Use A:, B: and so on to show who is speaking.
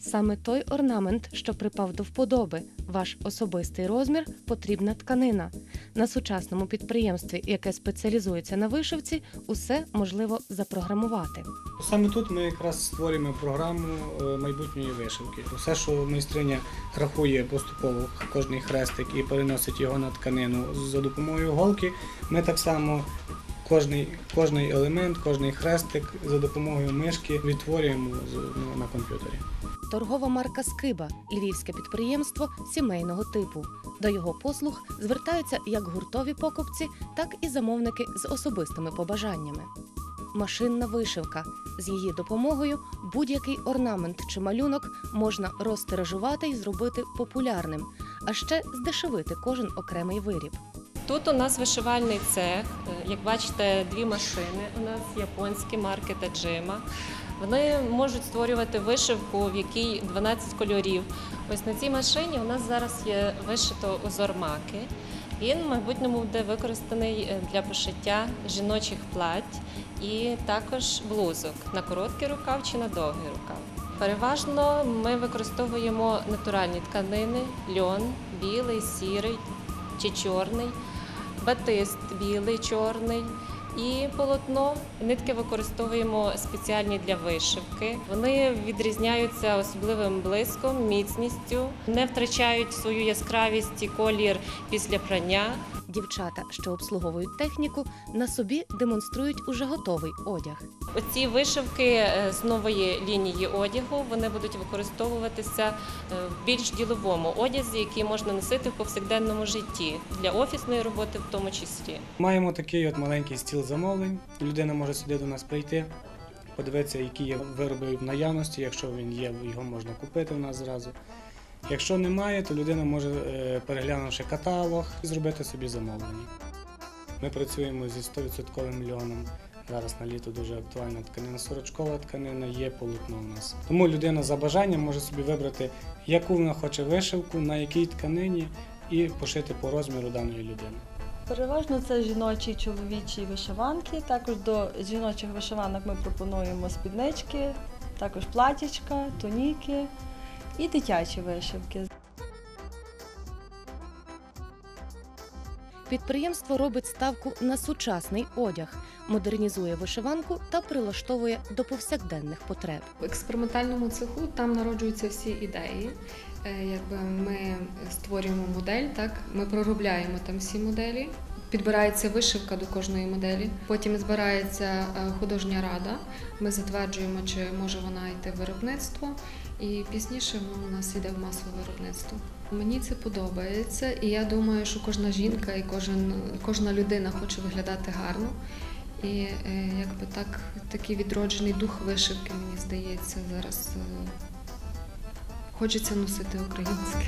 A: Саме той орнамент, що припав до вподоби, ваш особистий розмір, потрібна тканина. На сучасному підприємстві, яке спеціалізується на вишивці, усе можливо запрограмувати.
B: Саме тут ми якраз створюємо програму е, майбутньої вишивки. Все, що майстриня рахує поступово кожний хрестик і переносить його на тканину за допомогою голки, ми так само кожний, кожний елемент, кожний хрестик за допомогою мишки відтворюємо ну, на комп'ютері.
A: Торгова марка Скиба львівське підприємство сімейного типу. До його послуг звертаються як гуртові покупці, так і замовники з особистими побажаннями. Машинна вишивка. З її допомогою будь-який орнамент чи малюнок можна розтиражувати і зробити популярним, а ще здешевити кожен окремий виріб.
C: Тут у нас вишивальний цех. Е, Як бачите, дві машини. У нас японські марки Таджима. Вони можуть створювати вишивку, в якій 12 кольорів. Ось на цій машині у нас зараз є вишито узор маки. Він в майбутньому буде використаний е, для пошиття жіночих плать і також блузок на короткий рукав чи на довгий рукав. Переважно ми використовуємо натуральні тканини, льон, білий, сірий чи чорний, батист білий, чорний. І полотно нитки використовуємо спеціальні для вишивки. Вони відрізняються особливим блиском, міцністю, не втрачають свою яскравість і колір після прання.
A: Дівчата, що обслуговують техніку, на собі демонструють уже готовий одяг.
C: Оці вишивки е, з нової лінії одягу вони будуть використовуватися е, в більш діловому одязі, який можна носити в повсякденному житті для офісної роботи, в тому числі.
B: Маємо такий от маленький стіл замовлень. Людина може сюди до нас прийти, подивитися, які є вироби в наявності. Якщо він є, його можна купити в нас зразу. Якщо немає, то людина може, е, переглянувши каталог, зробити собі замовлення. Ми працюємо зі 100% льоном. Зараз на літо дуже актуальна тканина. Сорочкова тканина є полотно у нас. Тому людина за бажанням може собі вибрати, яку вона хоче вишивку, на якій тканині, і пошити по розміру даної людини.
D: Переважно це жіночі і чоловічі вишиванки. Також до жіночих вишиванок ми пропонуємо спіднички, також платічка, тоніки і дитячі вишивки.
A: Підприємство робить ставку на сучасний одяг, модернізує вишиванку та прилаштовує до повсякденних потреб.
E: В експериментальному цеху там народжуються всі ідеї. Е, Якби ми створюємо модель, так ми проробляємо там всі моделі. Підбирається вишивка до кожної моделі. Потім збирається е, художня рада. Ми затверджуємо, чи може вона йти в виробництво, і пізніше воно у нас йде в масове виробництво. Мені це подобається, і я думаю, що кожна жінка і кожен, кожна людина хоче виглядати гарно. І е, якби так, такий відроджений дух вишивки, мені здається, зараз е, хочеться носити українське.